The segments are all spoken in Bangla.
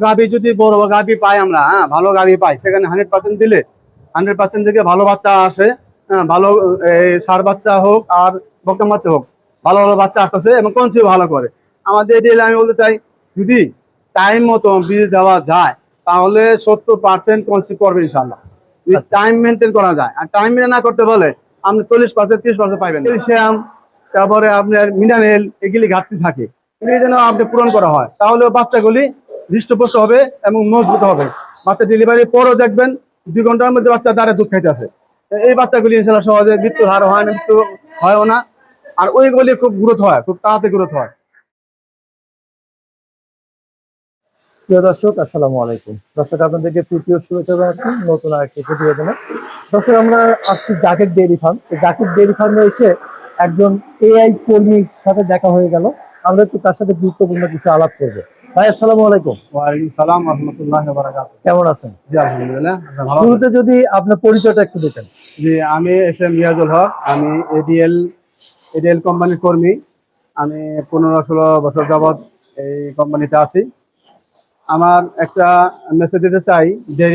গাভি যদি বড় গাভি পাই আমরা হ্যাঁ ভালো গাভি পাই সেখানে হান্ড্রেড পার্সেন্ট দিলে হান্ড্রেড পার্সেন্ট থেকে ভালো বাচ্চা আসে হ্যাঁ, ভালো সার বাচ্চা হোক আর বকম বাচ্চা হোক ভালো ভালো বাচ্চা আসতেছে এবং কনসিউ ভালো করে। আমাদের এদিকে আমি বলতে চাই যদি টাইম মতো বীজ দেওয়া যায় তাহলে সত্তর পার্সেন্ট কনসিভ করবে ইনশাল্লাহ যদি টাইম মেনটেন করা যায় আর টাইম মেনটেন না করতে বলে আপনি চল্লিশ পার্সেন্ট ত্রিশ পার্সেন্ট পাইবেন ক্যালসিয়াম তারপরে আপনার মিনারেল এগুলি ঘাটতি থাকে। এগুলি যেন আপনি পূরণ করা হয় তাহলে বাচ্চাগুলি হৃষ্টপুষ্ট হবে এবং মজবুত হবে। বাচ্চা ডেলিভারির পরও দেখবেন দুই ঘণ্টার মধ্যে বাচ্চা দ্বারা দুধ খাইতে আসে। এই বাচ্চাগুলি ইনশাল্লাহ সহজে মৃত্যুর হার হয় না, মৃত্যু হয়ও না। আর ওইগুলি খুব গ্রোথ হয়, খুব তাড়াতাড়ি গ্রোথ হয়। প্রিয় দর্শক, আসসালামু আলাইকুম। দর্শক, আপনাদেরকে তৃতীয় শুভেচ্ছা জানাচ্ছি নতুন আরেকটি প্রতিবেদনে। দর্শক, আমরা আসছি Zaker dairy farm. Zaker dairy ফার্মে এসে একজন এআই কর্মীর সাথে দেখা হয়ে গেল। আমরা একটু তার সাথে গুরুত্বপূর্ণ কিছু আলাপ করব। ভাই আসসালামু আলাইকুম। ওয়ালাইকুম সালাম রহমতুল্লাহ কেমন আছেন? জি আলহামদুলিল্লাহ আপনার ভালো আছেন? শুরুতে যদি আপনার পরিচয়টা একটু দিতেন। জি আমি এস এম মিয়াজুল হক আমি এডিএল এডিএল কোম্পানির কর্মী। আমি পনেরো ষোলো বছর যাবৎ এই কোম্পানিতে আছি। আমার একটা মেসেজ দিতে চাই যে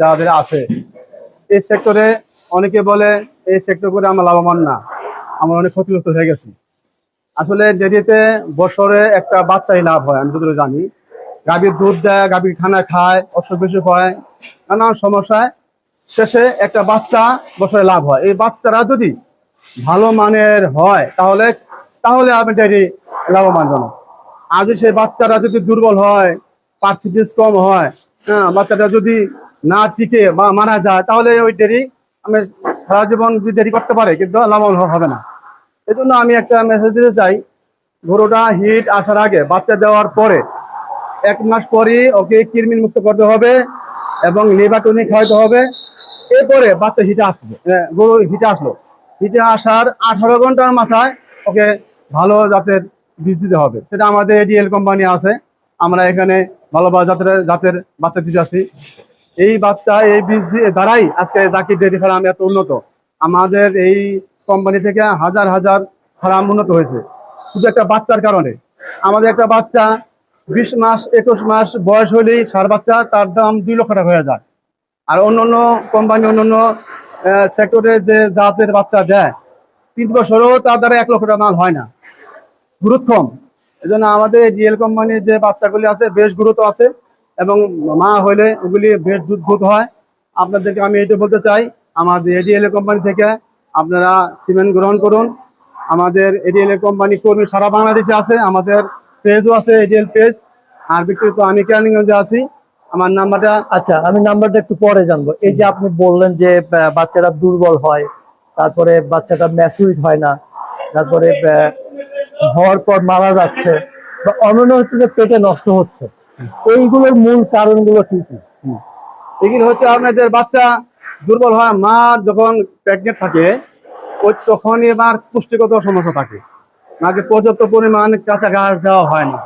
যাদের আছে। এই সেক্টরে অনেকে বলে এই সেক্টর করে আমরা লাভবান না। আমরা অনেক ক্ষতিগ্রস্ত হয়ে গেছি। আসলে ডেরিতে বছরে একটা বাচ্চাই লাভ হয়, আমি যতটুকু জানি। গাভীর দুধ দেয়, গাভীর খানা খায়, অসুখ বিসুখ হয় নানান সমস্যায় শেষে একটা বাচ্চা বছরে লাভ হয়। এই বাচ্চারা যদি ভালো মানের হয়, তাহলে তাহলে আপনি ডেরি লাভবান জনক আর যদি সেই বাচ্চারা যদি দুর্বল হয় পার্সেন্টেজ কম হয় হ্যাঁ বাচ্চাটা যদি না টিকে বা মারা যায়, তাহলে ওই ডেরি আমি সারা জীবন যদি দেরি করতে পারে, কিন্তু লাভবান হবে না। এই জন্য আমি একটা মেসেজ দিতে চাই। গরুটা হিট আসার আগে বাচ্চা দেওয়ার পরে এক মাস পরই ওকে কৃমির মুক্ত করতে হবে এবং লিভারটনিক খাওয়াতে হবে। এরপরে বাচ্চা হিটে আসবে। হ্যাঁ, গরু হিটে আসলো। হিটে আসার আঠারো ঘণ্টার মাথায় ওকে ভালো জাতের বীজ দিতে হবে। সেটা আমাদের এডিএল কোম্পানি আছে। আমরা এখানে ভালো ভালো জাতের জাতের বাচ্চা দিতে আছি এই বাচ্চা এই বীজ দিয়ে দ্বারাই আজকে জাকির ডেয়ারি ফার্ম এত উন্নত। আমাদের এই কোম্পানি থেকে হাজার হাজার ফার্ম উন্নত হয়েছে। শুধু একটা বাচ্চার কারণে। আমাদের একটা বাচ্চা বিশ মাস, একুশ মাস বয়স হলেই সার বাচ্চা, তার দাম দুই লক্ষ টাকা হয়ে যায়। আর অন্য অন্য কোম্পানি, অন্য অন্য সেক্টরে যে জাতের বাচ্চা দেয়, তিন বছরও তার দ্বারা এক লক্ষ টাকা মাল হয় না। গুরুত্ব কম। এই জন্য আমাদের ডিএল কোম্পানির যে বাচ্চাগুলি আছে, বেশ গুরুত্ব আছে এবং মা হলে ওগুলি বেশ দুধ হয়। আপনাদেরকে আমি এটা বলতে চাই, আমাদের এডিএল কোম্পানি থেকে আপনারা সিমেন্ট গ্রহণ করুন। আমাদের এডিএল কোম্পানি কর্মী সারা বাংলাদেশে আছে আমাদের পেজও আছে এডিএল পেজ আর বিক্রিত আমি কেরানীগঞ্জে আছি। আমার নাম্বারটা আচ্ছা আমি নাম্বারটা একটু পরে জানব। এই যে আপনি বললেন যে আহ, বাচ্চাটা দুর্বল হয় তারপরে বাচ্চাটা ম্যাসুইড হয় না তারপরে হওয়ার পর মারা যাচ্ছে বা অন্যান্য হচ্ছে যে পেটে নষ্ট হচ্ছে। এইগুলোর মূল কারণগুলো কি কি? এগুলো হচ্ছে আপনাদের বাচ্চা দুর্বল হয় মা যখন প্রেগনেন্ট থাকে, ওই তখনই আমার পুষ্টিগত সমস্যা থাকে। মাকে পর্যাপ্ত পরিমাণ কাঁচা ঘাস দেওয়া হয় না।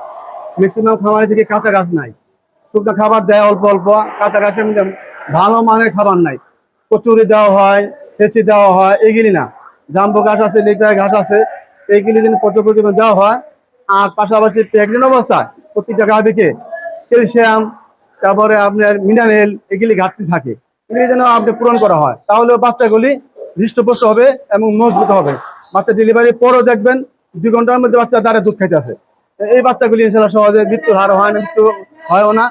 ম্যাক্সিমাম খাবারের দিকে কাঁচা ঘাস নাই। শুকনো খাবার দেয় অল্প অল্প, কাঁচা ঘাসের মধ্যে ভালো মানের খাবার নাই। কচুরি দেওয়া হয় ফেঁচি দেওয়া হয়, এগুলি না। জাম্বু ঘাস আছে, লিটার ঘাস আছে এইগুলি যদি প্রচুর পরিমাণ দেওয়া হয়, আর পাশাপাশি প্রেগনেন্ট অবস্থায় প্রত্যেকটা গাভীকে ক্যালসিয়াম, তারপরে আপনার মিনারেল, এগুলি ঘাটতি থাকে। এগুলি যেন আপনি পূরণ করা হয়। তাহলে বাচ্চাগুলি হৃষ্টপুষ্ট হবে এবং মজবুত হবে। বাচ্চা ডেলিভারি পরও দেখবেন দুই ঘণ্টার মধ্যে বাচ্চা দ্বারা দুধ খাইতে আসে। এই বাচ্চাগুলি ইনশাল্লাহ সহজে মৃত্যুর হার হয় না, মৃত্যু হয়ও না।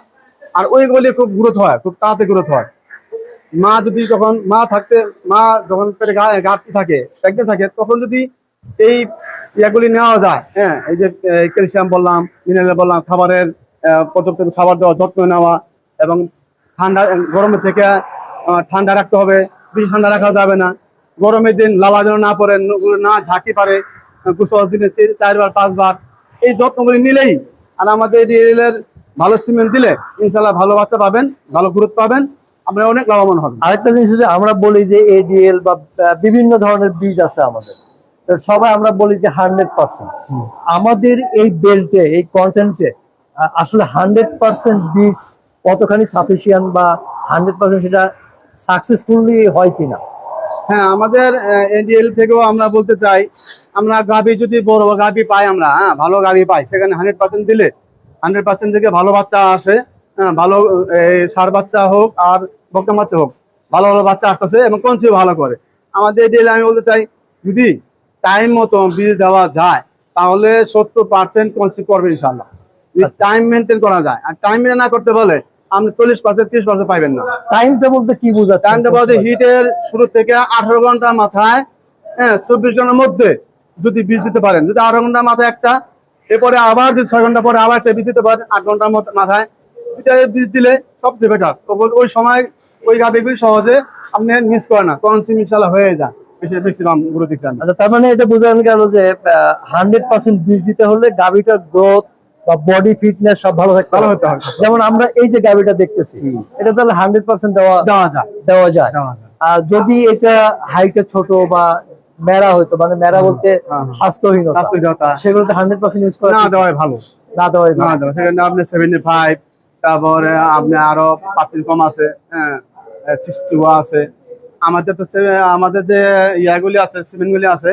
আর ওইগুলি খুব গ্রোথ হয়, খুব তাড়াতাড়ি গ্রোথ হয়। মা যদি যখন, মা থাকতে, মা যখন পেটে থাকে প্রেগনেন্ট থাকে, তখন যদি এই ইয়াগুলি নেওয়া যায় হ্যাঁ এই যে ক্যালসিয়াম বললাম মিনারেল বললাম, খাবারের পর্যাপ্ত খাবার দেওয়া, যত্ন নেওয়া এবং ঠান্ডা, গরমের থেকে ঠান্ডা রাখতে হবে, বেশি ঠান্ডা রাখা যাবে না। গরমের দিন লালা যেন না পড়ে ন- ঝাঁকি পারে গোসল দিনে চারবার, পাঁচবার, এই যত্নগুলি নিলেই আর আমাদের রিয়েলের ভালো সিমেন্ট দিলে ইনশাল্লাহ ভালো বাচ্চা পাবেন, ভালো গুরুত্ব পাবেন আমরা অনেক লাভবান হবেন। আরেকটা জিনিস হচ্ছে, আমরা বলি যে এডিএল বা বিভিন্ন ধরনের বীজ আছে আমাদের। সবাই আমরা বলি যে হান্ড্রেড পার্সেন্ট। আমাদের এই বেল্টে, এই কন্টেন্টে আসলে হান্ড্রেড পার্সেন্ট বীজ কতখানি সাফিসিয়ান বা হান্ড্রেড পার্সেন্ট সেটা সাকসেসফুলি হয় কিনা? হ্যাঁ আমাদের এনডিএল থেকেও আমরা বলতে চাই আমরা গাভি যদি বড় গাভি পাই আমরা হ্যাঁ ভালো গাভি পাই সেখানে হান্ড্রেড পার্সেন্ট দিলে হান্ড্রেড পার্সেন্ট থেকে ভালো বাচ্চা আসে হ্যাঁ ভালো এই সার বাচ্চা হোক আর বক্তা বাচ্চা হোক ভালো ভালো বাচ্চা আসতেছে এবং কনসিভ ভালো করে। আমাদের এডিএল আমি বলতে চাই যদি টাইম মতো বীজ দেওয়া যায় তাহলে সত্তর পার্সেন্ট কনসিভ করবে ইনশাল্লাহ টাইম মেনটেন করা যায় আর টাইম মেনটেন না করতে বলে আপনি চল্লিশ পার্সেন্ট ত্রিশ পার্সেন্ট পাইবেন না। টাইমটা বলতে কি বোঝাচ্ছে টাইমটা বলতে হিটের শুরু থেকে আঠারো মাথায় হ্যাঁ চব্বিশ ঘণ্টার মধ্যে যদি বীজ দিতে পারেন যদি আঠারো মাথায় একটা এরপরে আবার যদি ছয় ঘণ্টা পরে আবার একটা বীজ দিতে পারেন আট ঘণ্টার মাথায় বীজ দিলে সবচেয়ে বেটার তখন ওই সময় ওই গাভিগুলি সহজে আপনি মিস করে না। ইনশাল্লাহ হয়ে যায়। আচ্ছা তার মানে এটা বোঝানো গেল যে হান্ড্রেড পার্সেন্ট বীজ দিতে হলে গাভিটার গ্রোথ বা বডি ফিটনেস সব ভালো থাকতে ভালো হতে হবে। যেমন আমরা এই যে গাভিটা দেখতেছি এটা তাহলে হান্ড্রেড পার্সেন্ট দেওয়া দেওয়া যায়। দেওয়া যায়। আর যদি এটা হাইটে ছোট বা মেরা হইতো মানে মেরা বলতে হ্যাঁ। স্বাস্থ্যহীনতা স্বাস্থ্যহীনতা। সেগুলোতে হান্ড্রেড পার্সেন্ট ইউজ করা না দেওয়াই ভালো। না দেওয়াই না। দেওয়া। সেখানে আপনি সেভেন্টি ফাইভ তারপরে আপনি আরও পার্সেন্ট কম আছে হ্যাঁ সিক্সটি আছে। আমাদের তো আমাদের যে ইয়াগুলি আছে সিমেন্টগুলি আছে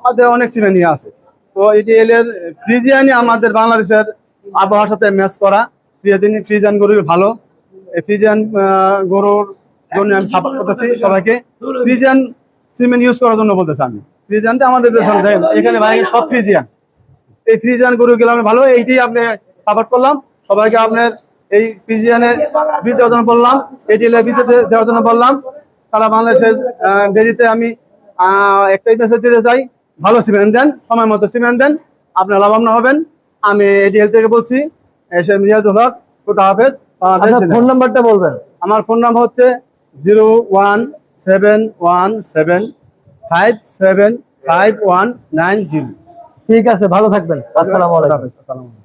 আমাদের অনেক সিমেন্ট ইয়ে আছে। তো এটি এলের ফ্রিজিয়ানি আমাদের বাংলাদেশের আবহাওয়ার সাথে ম্যাচ করা। ফ্রিজিয়ানি ফ্রিজিয়ান গরুর ভালো। ফ্রিজিয়ান গরুর জন্য আমি সাপোর্ট করতেছি সবাইকে। ফ্রিজিয়ান সিমেন্ট ইউজ করার জন্য বলতেছি আমি ফ্রিজিয়ানটা আমাদের এখানে বাইরে সব ফ্রিজিয়ান। এই ফ্রিজিয়ান গরু গেলে আমি ভালো এইটাই আপনি সাপোর্ট করলাম। সবাইকে আপনার এই ফ্রিজিয়ানের দেওয়ার জন্য বললাম এটি বীজ দেওয়ার জন্য বললাম। সারা বাংলাদেশের ডেরিতে আমি একটাই মেসেজ দিতে চাই। ভালো সিমেন্ট দেন সময় মতো সিমেন্ট দেন আপনার লাভবান হবেন। আমি এডিএল থেকে বলছি হক হাফেজ ফোন নাম্বারটা বলবেন। আমার ফোন নাম্বার হচ্ছে zero one seven one seven five seven five one nine zero. ঠিক আছে ভালো থাকবেন। আসসালামু আলাইকুম। আসসালামু আলাইকুম।